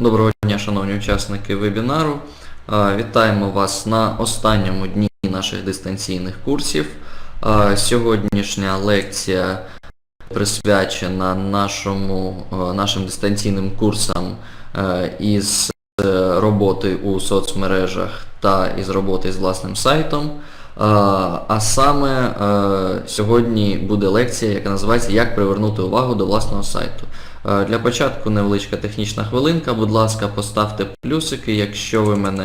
Доброго дня, шановні учасники вебінару. Вітаємо вас на останньому дні наших дистанційних курсів. Сьогоднішня лекція присвячена нашому, нашим дистанційним курсам із е, роботи у соцмережах та із роботи з власним сайтом. А саме е, сьогодні буде лекція, яка називається Як привернути увагу до власного сайту. Е, Для початку невеличка технічна хвилинка. Будь ласка, поставте плюсики, якщо ви мене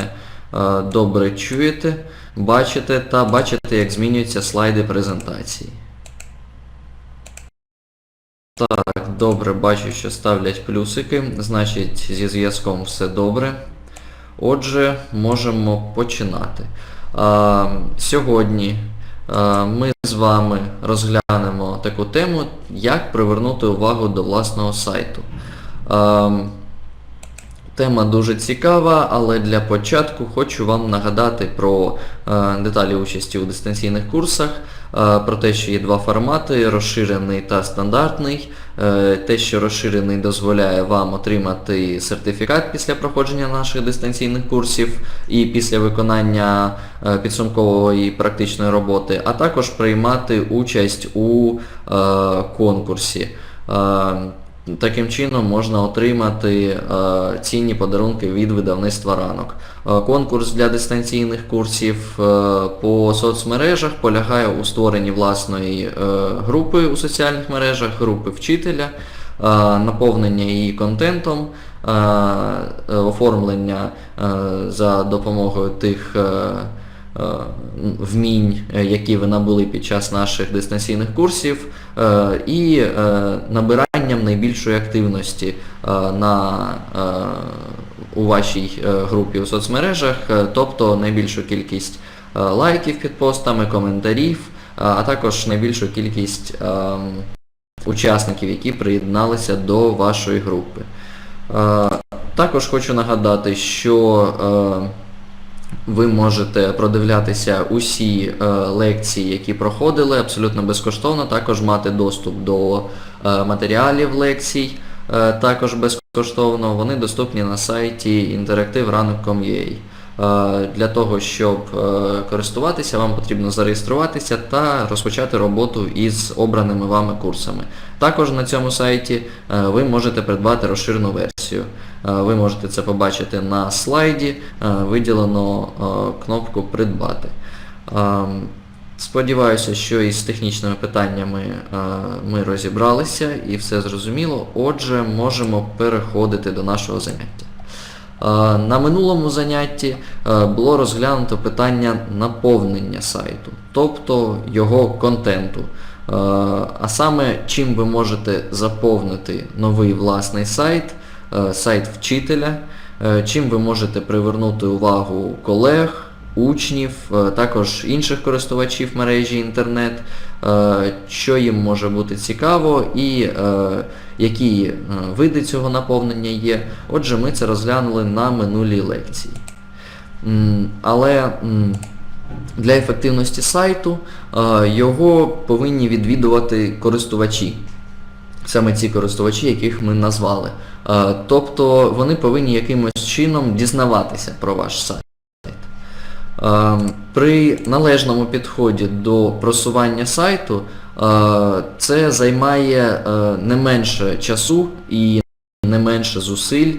е, добре чуєте, бачите та бачите, як змінюються слайди презентації. Так, добре, бачу, що ставлять плюсики, значить зі зв'язком все добре. Отже, можемо починати. А, сьогодні ми з вами розглянемо таку тему, як привернути увагу до власного сайту. Тема дуже цікава, але для початку хочу вам нагадати про е, деталі участі у дистанційних курсах, е, про те, що є два формати розширений та стандартний. Е, те, що розширений дозволяє вам отримати сертифікат після проходження наших дистанційних курсів і після виконання підсумкової практичної роботи, а також приймати участь у конкурсі. Таким чином можна отримати е, цінні подарунки від видавництва ранок. Е, конкурс для дистанційних курсів е, по соцмережах полягає у створенні власної групи у соціальних мережах, групи вчителя, наповнення її контентом, оформлення за допомогою тих. Е, вмінь, е, які ви набули під час наших дистанційних курсів, е, і набиранням найбільшої активності на, у вашій групі у соцмережах, тобто найбільшу кількість лайків під постами, коментарів, а також найбільшу кількість учасників, які приєдналися до вашої групи. Також хочу нагадати, що ви можете продивлятися усі е, лекції, які проходили абсолютно безкоштовно, також мати доступ до е, матеріалів лекцій, е, також безкоштовно. Вони доступні на сайті interactive.ranок.com.ua. Е, Для того, щоб користуватися, вам потрібно зареєструватися та розпочати роботу із обраними вами курсами. Також на цьому сайті ви можете придбати розширену версію. Е, Ви можете це побачити на слайді, е, виділено е, кнопку Придбати. Сподіваюся, що із технічними питаннями ми розібралися і все зрозуміло. Отже, можемо переходити до нашого заняття. На минулому занятті було розглянуто питання наповнення сайту, тобто його контенту. А саме, чим ви можете заповнити новий власний сайт, сайт вчителя, е, чим ви можете привернути увагу колег, учнів, е, також інших користувачів мережі інтернет, е, що їм може бути цікаво і е, які е, види цього наповнення є. Отже, ми це розглянули на минулій лекції. Але для ефективності сайту е, його повинні відвідувати користувачі. Саме ці користувачі, яких ми назвали. Е, Тобто вони повинні якимось чином дізнаватися про ваш сайт. Е, При належному підході до просування сайту е, це займає не менше часу і не менше зусиль,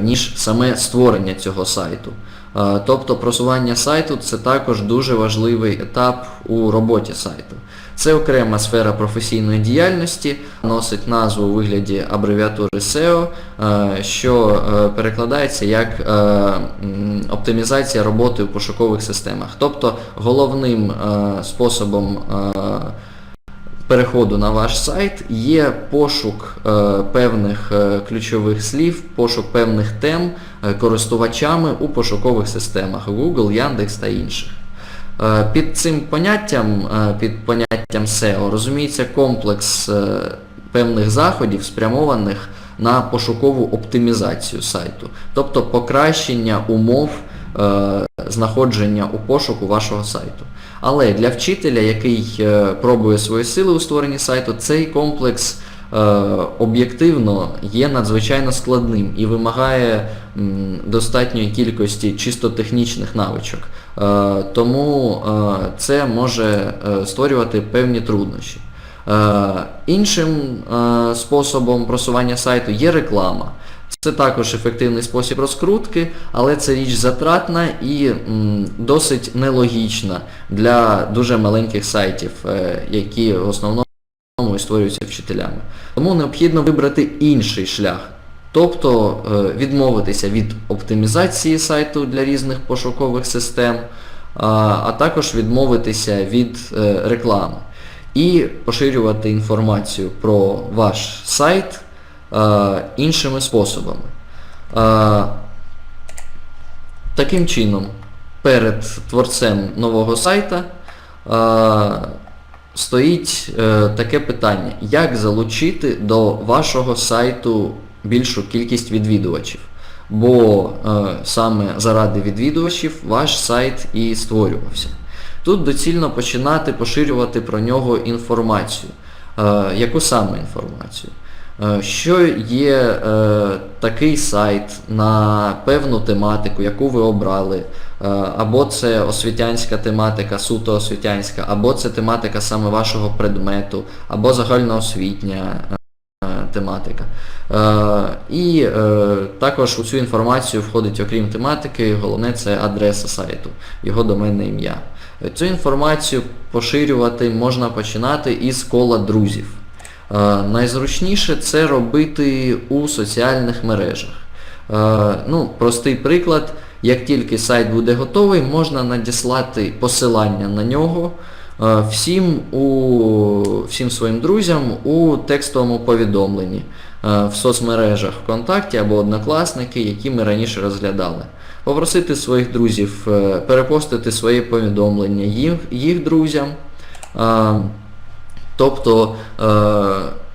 ніж саме створення цього сайту. Тобто просування сайту це також дуже важливий етап у роботі сайту. Це окрема сфера професійної діяльності, носить назву у вигляді абревіатури SEO, е, що е, перекладається як е, оптимізація роботи у пошукових системах. Тобто головним способом переходу на ваш сайт є пошук певних ключових слів, пошук певних тем користувачами у пошукових системах Google, Яндекс та інших. Е, Під цим поняттям, е, під поняттям SEO розуміється комплекс е, певних заходів, спрямованих на пошукову оптимізацію сайту, тобто покращення умов знаходження у пошуку вашого сайту. Але для вчителя, який пробує свої сили у створенні сайту, цей комплекс об'єктивно є надзвичайно складним і вимагає достатньої кількості чисто технічних навичок. Е, Тому е, це може е, створювати певні труднощі. Е, Іншим е, способом просування сайту є реклама. Це також ефективний спосіб розкрутки, але це річ затратна і досить нелогічна для дуже маленьких сайтів, е, які в основному і створюються вчителями. Тому необхідно вибрати інший шлях. Тобто е, відмовитися від оптимізації сайту для різних пошукових систем, а, а також відмовитися від е, реклами і поширювати інформацію про ваш сайт е, іншими способами. Е, Таким чином, перед творцем нового сайта е, стоїть е, таке питання, як залучити до вашого сайту більшу кількість відвідувачів. Бо е, саме заради відвідувачів ваш сайт і створювався. Тут доцільно починати поширювати про нього інформацію. Е, яку саме інформацію? Е, Що є е, такий сайт на певну тематику, яку ви обрали, або це освітянська тематика, суто освітянська, або це тематика саме вашого предмету, або загальноосвітня е, тематика. Е, І е, також у цю інформацію входить, окрім тематики, головне це адреса сайту, його доменне ім'я. Е, Цю інформацію поширювати можна починати із кола друзів. Е, Найзручніше це робити у соціальних мережах. Е, Ну, простий приклад, як тільки сайт буде готовий, можна надіслати посилання на нього е, всім, у, всім своїм друзям у текстовому повідомленні е, в соцмережах ВКонтакті або Однокласники, які ми раніше розглядали. Попросити своїх друзів е, перепостити своє повідомлення їх, їх друзям. Тобто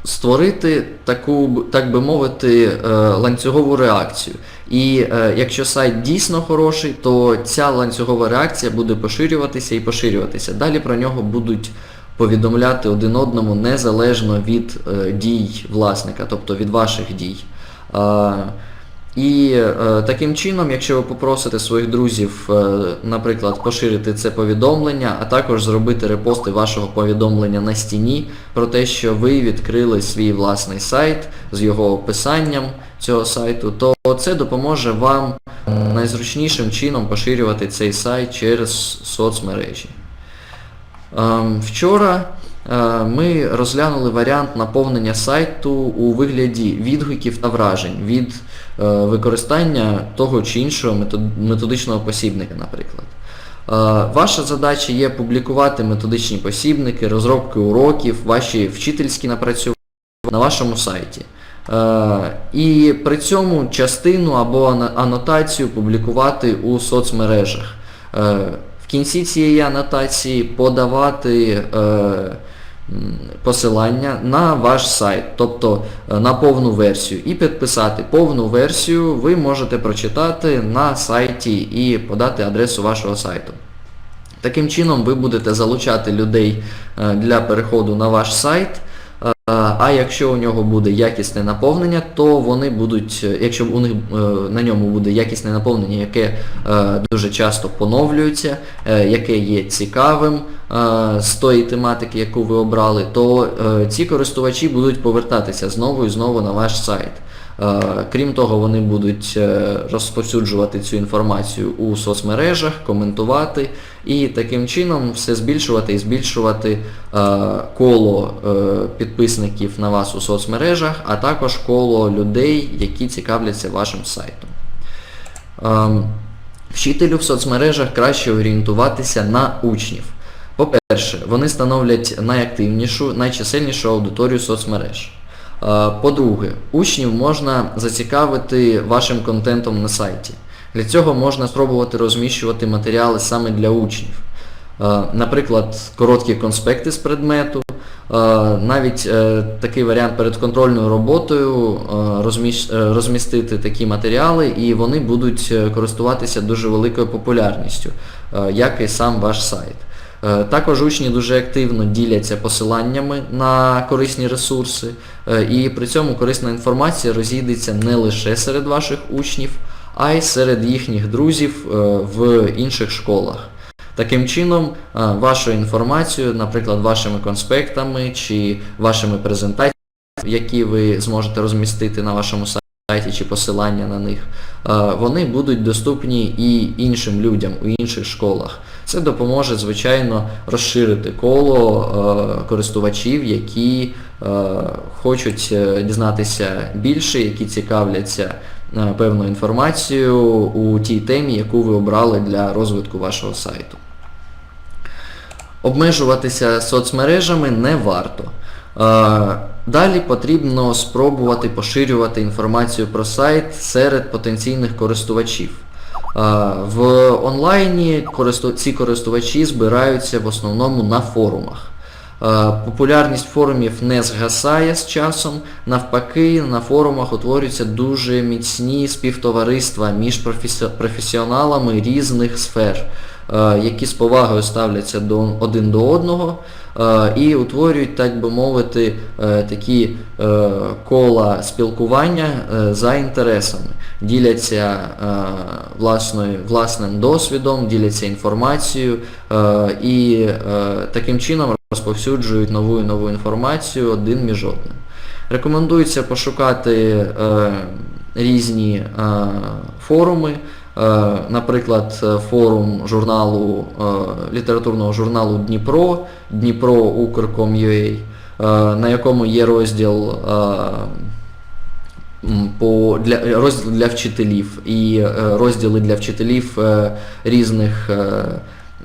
створити таку, так би мовити, ланцюгову реакцію. І е, якщо сайт дійсно хороший, то ця ланцюгова реакція буде поширюватися і поширюватися. Далі про нього будуть повідомляти один одному незалежно від е, дій власника, тобто від ваших дій. Е, і е, таким чином, якщо ви попросите своїх друзів, е, наприклад, поширити це повідомлення, а також зробити репости вашого повідомлення на стіні про те, що ви відкрили свій власний сайт з його описанням цього сайту, то це допоможе вам найзручнішим чином поширювати цей сайт через соцмережі. Ем, Вчора е, ми розглянули варіант наповнення сайту у вигляді відгуків та вражень від е, використання того чи іншого методичного посібника, наприклад. Е, Ваша задача є публікувати методичні посібники, розробки уроків, ваші вчительські напрацювання на вашому сайті. Е, І при цьому частину або анотацію публікувати у соцмережах. Е, В кінці цієї анотації подавати е, посилання на ваш сайт, тобто на повну версію, і підписати повну версію ви можете прочитати на сайті і подати адресу вашого сайту. Таким чином ви будете залучати людей для переходу на ваш сайт. А якщо у нього буде якісне наповнення, то вони будуть, е, якщо у них е, на ньому буде якісне наповнення, яке е, дуже часто поновлюється, яке є цікавим з тої тематики, яку ви обрали, то ці користувачі будуть повертатися знову і знову на ваш сайт. Е, Крім того, вони будуть е, розповсюджувати цю інформацію у соцмережах, коментувати і таким чином все збільшувати і збільшувати е, коло підписників на вас у соцмережах, а також коло людей, які цікавляться вашим сайтом. Вчителю в соцмережах краще орієнтуватися на учнів. По-перше, вони становлять найактивнішу, найчисельнішу аудиторію соцмереж. Е, По-друге, учнів можна зацікавити вашим контентом на сайті. Для цього можна спробувати розміщувати матеріали саме для учнів. Е, Наприклад, короткі конспекти з предмету, е, навіть такий варіант перед контрольною роботою розмістити такі матеріали і вони будуть користуватися дуже великою популярністю, як і сам ваш сайт. Е, Також учні дуже активно діляться посиланнями на корисні ресурси, е, і при цьому корисна інформація розійдеться не лише серед ваших учнів, а й серед їхніх друзів е, в інших школах. Таким чином, вашу інформацію, наприклад, вашими конспектами чи вашими презентаціями, які ви зможете розмістити на вашому сайті чи посилання на них, вони будуть доступні і іншим людям у інших школах. Це допоможе, звичайно, розширити коло е, користувачів, які е, хочуть е, дізнатися більше, які цікавляться певною інформацією у тій темі, яку ви обрали для розвитку вашого сайту. Обмежуватися соцмережами не варто. Далі потрібно спробувати поширювати інформацію про сайт серед потенційних користувачів. В онлайні ці користувачі збираються в основному на форумах. Популярність форумів не згасає з часом, навпаки, на форумах утворюються дуже міцні співтовариства між професіоналами різних сфер, які з повагою ставляться до, один до одного е, і утворюють, так би мовити, е, такі е, кола спілкування е, за інтересами, діляться е, власною, власним досвідом, діляться інформацією е, і е, таким чином розповсюджують нову і нову інформацію один між одним. Рекомендується пошукати е, різні е, форуми, е, наприклад, е, форум журналу, е, літературного журналу Дніпро, Дніпро.Укр.com.ua, е, на якому є розділ е, по, для, розділ для вчителів і е, розділи для вчителів е, різних, е,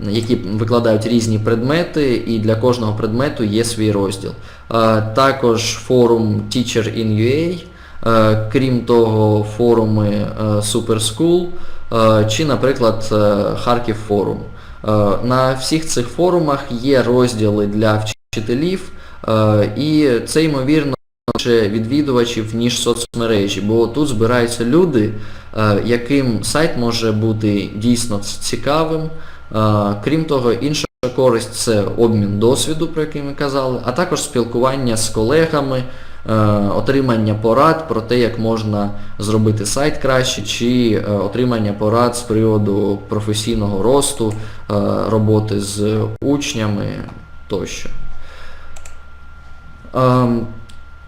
які викладають різні предмети, і для кожного предмету є свій розділ. Е, Також форум Teacher in UA, е, крім того, форуми е, Superschool е, чи, наприклад, е, Харків форум. Е, На всіх цих форумах є розділи для вчителів, е, і це ймовірно більше відвідувачів, ніж соцмережі, бо тут збираються люди, е, яким сайт може бути дійсно цікавим. Е, Крім того, інша користь це обмін досвіду, про який ми казали, а також спілкування з колегами, е, отримання порад про те, як можна зробити сайт краще, чи е, отримання порад з приводу професійного росту, е, роботи з учнями тощо. Ем,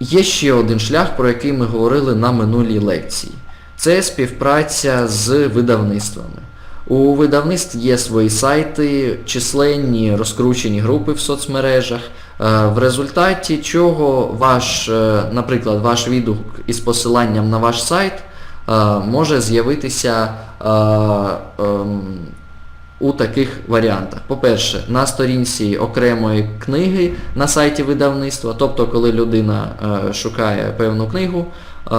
Є ще один шлях, про який ми говорили на минулій лекції. Це співпраця з видавництвами. У видавництв є свої сайти, численні розкручені групи в соцмережах, е, в результаті чого ваш, е, наприклад, ваш відгук із посиланням на ваш сайт е, може з'явитися е, ем, у таких варіантах. По-перше, на сторінці окремої книги на сайті видавництва, тобто коли людина е, шукає певну книгу, е,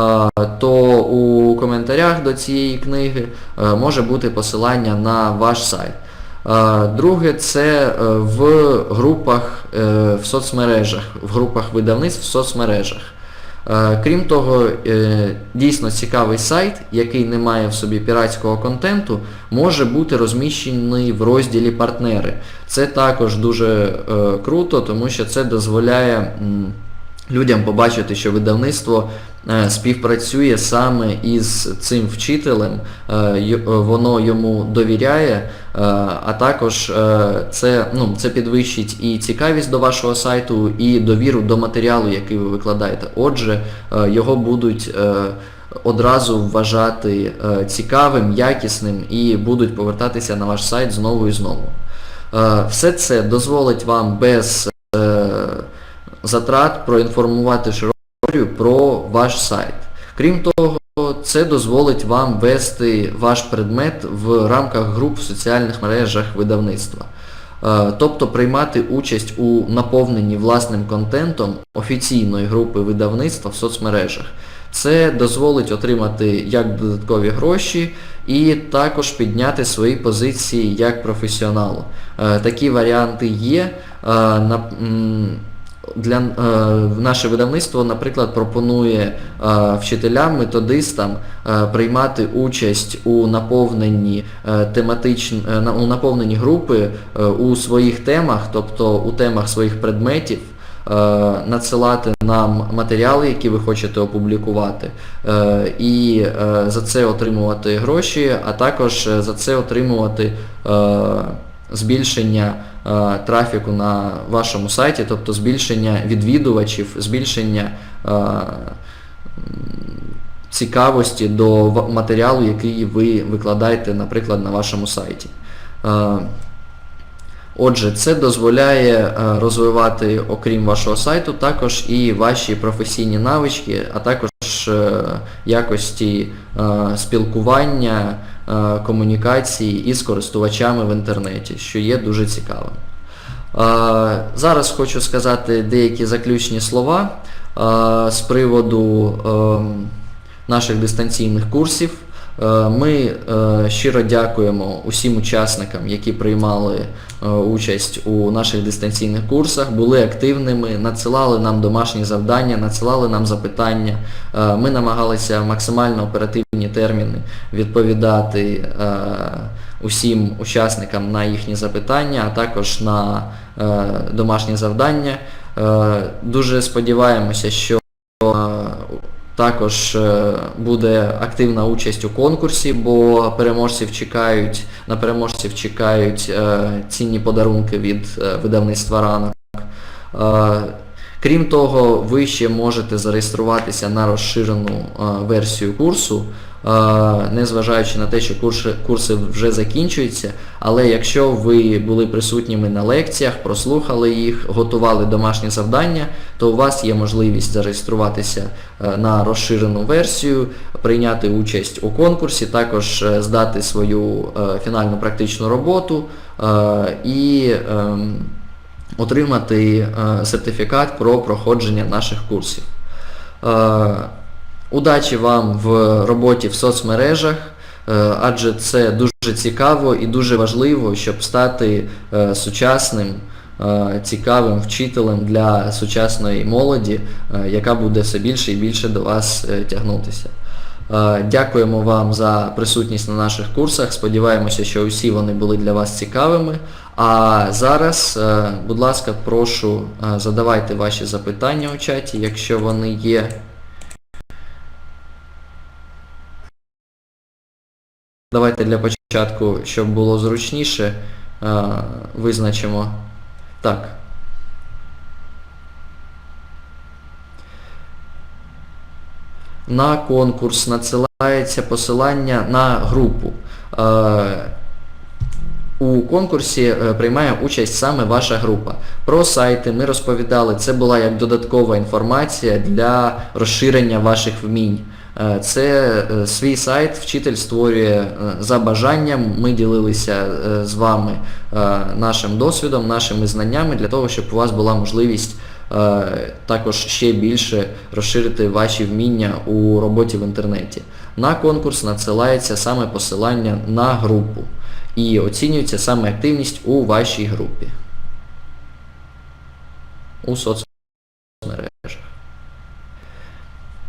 то у коментарях до цієї книги е, може бути посилання на ваш сайт. Е, Друге, це е, в групах е, в соцмережах, в групах видавництв в соцмережах. Крім того, дійсно цікавий сайт, який не має в собі піратського контенту, може бути розміщений в розділі партнери. Це також дуже круто, тому що це дозволяє людям побачити, що видавництво співпрацює саме із цим вчителем, е, е, воно йому довіряє, е, а також е, це, ну, це підвищить і цікавість до вашого сайту, і довіру до матеріалу, який ви викладаєте. Отже, е, його будуть е, одразу вважати е, цікавим, якісним і будуть повертатися на ваш сайт знову і знову. Е, Все це дозволить вам без е, затрат проінформувати широку про ваш сайт. Крім того, це дозволить вам вести ваш предмет в рамках груп в соціальних мережах видавництва. Е, Тобто приймати участь у наповненні власним контентом офіційної групи видавництва в соцмережах. Це дозволить отримати як додаткові гроші і також підняти свої позиції як професіоналу. Е, Такі варіанти є. Для е, наше видавництво, наприклад, пропонує е, вчителям, методистам е, приймати участь у наповненні е, тематичн, е, у наповненні групи е, у своїх темах, тобто у темах своїх предметів. е, Надсилати нам матеріали, які ви хочете опублікувати, е, і е, за це отримувати гроші, а також за це отримувати збільшення е, трафіку на вашому сайті, тобто збільшення відвідувачів, збільшення е, цікавості до матеріалу, який ви викладаєте, наприклад, на вашому сайті. Е, Отже, це дозволяє е, розвивати, окрім вашого сайту, також і ваші професійні навички, а також е, якості е, спілкування, е, комунікації із користувачами в інтернеті, що є дуже цікавим. Зараз хочу сказати деякі заключні слова з приводу ем, наших дистанційних курсів. Е, Ми е, щиро дякуємо усім учасникам, які приймали е, участь у наших дистанційних курсах, були активними, надсилали нам домашні завдання, надсилали нам запитання. Ми намагалися максимально оперативні терміни відповідати усім учасникам на їхні запитання, а також на домашні завдання. Дуже сподіваємося, що також е, буде активна участь у конкурсі, бо переможців чекають, на переможців чекають е, цінні подарунки від е, видавництва ранок. Крім того, ви ще можете зареєструватися на розширену версію курсу, незважаючи на те, що курси, курси вже закінчуються, але якщо ви були присутніми на лекціях, прослухали їх, готували домашні завдання, то у вас є можливість зареєструватися е, на розширену версію, прийняти участь у конкурсі, також е, здати свою е, фінальну практичну роботу е, і ем, отримати е, сертифікат про проходження наших курсів. Удачі вам в роботі в соцмережах, е, адже це дуже цікаво і дуже важливо, щоб стати е, сучасним, е, цікавим вчителем для сучасної молоді, яка буде все більше і більше до вас тягнутися. Дякуємо вам за присутність на наших курсах. Сподіваємося, що усі вони були для вас цікавими. А зараз, будь ласка, прошу, задавайте ваші запитання у чаті, якщо вони є. Давайте для початку, щоб було зручніше, е, визначимо. Так. На конкурс надсилається посилання на групу. Е, у конкурсі е, приймає участь саме ваша група. Про сайти ми розповідали, це була як додаткова інформація для розширення ваших вмінь. Е, Це е, свій сайт вчитель створює е, за бажанням. Ми ділилися з вами нашим досвідом, нашими знаннями для того, щоб у вас була можливість також ще більше розширити ваші вміння у роботі в інтернеті. На конкурс надсилається саме посилання на групу і оцінюється саме активність у вашій групі. У соцмережах.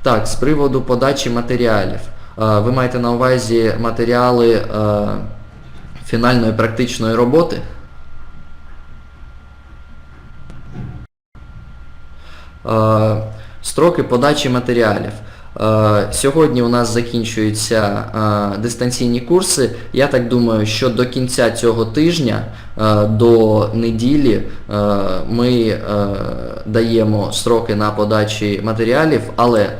Так, з приводу подачі матеріалів. Е, Ви маєте на увазі матеріали е, фінальної практичної роботи? Е, Строки подачі матеріалів. Сьогодні у нас закінчуються дистанційні курси. Я так думаю, що до кінця цього тижня, до неділі, е, ми е, даємо строки на подачі матеріалів, але е,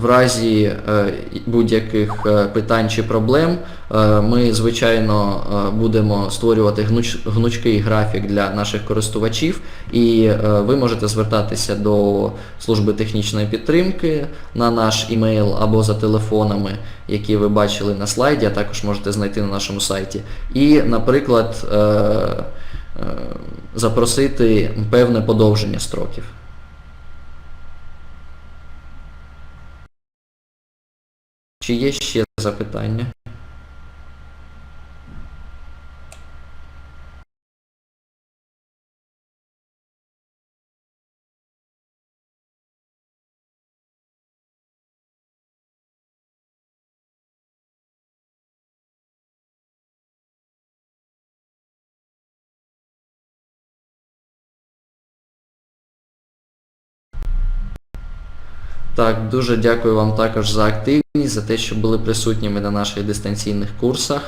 в разі е, будь-яких е, питань чи проблем е, ми, звичайно, е, будемо створювати гнучкий графік для наших користувачів, і е, ви можете звертатися до служби технічної підтримки на наш імейл або за телефонами, які ви бачили на слайді, а також можете знайти на нашому сайті. І, наприклад, е, е, запросити певне подовження строків. Чи є ще запитання? Так, дуже дякую вам також за активність, за те, що були присутніми на наших дистанційних курсах.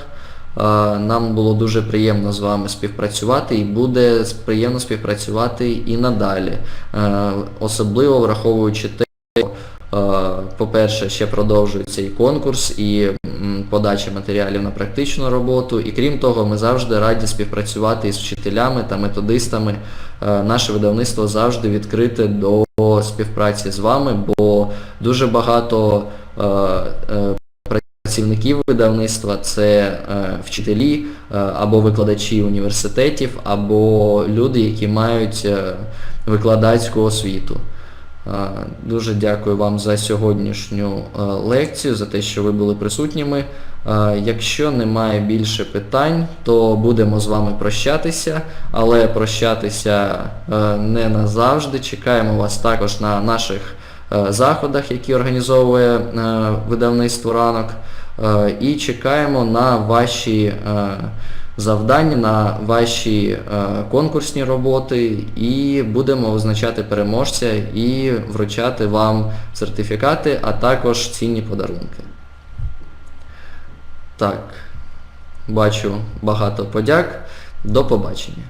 Нам було дуже приємно з вами співпрацювати і буде приємно співпрацювати і надалі. Е, Особливо враховуючи те, що, е, по-перше, ще продовжується і конкурс, і подача матеріалів на практичну роботу. І крім того, ми завжди раді співпрацювати із вчителями та методистами. Е, Наше видавництво завжди відкрите до співпраці з вами, дуже багато е, е, працівників видавництва це е, вчителі або викладачі університетів, або люди, які мають викладацьку освіту. Дуже дякую вам за сьогоднішню лекцію, за те, що ви були присутніми. Якщо немає більше питань, то будемо з вами прощатися, але прощатися не назавжди. Чекаємо вас також на наших заходах, які організовує е, видавництво ранок. Е, І чекаємо на ваші е, завдання, на ваші е, конкурсні роботи і будемо визначати переможця і вручати вам сертифікати, а також цінні подарунки. Так, бачу багато подяк. До побачення.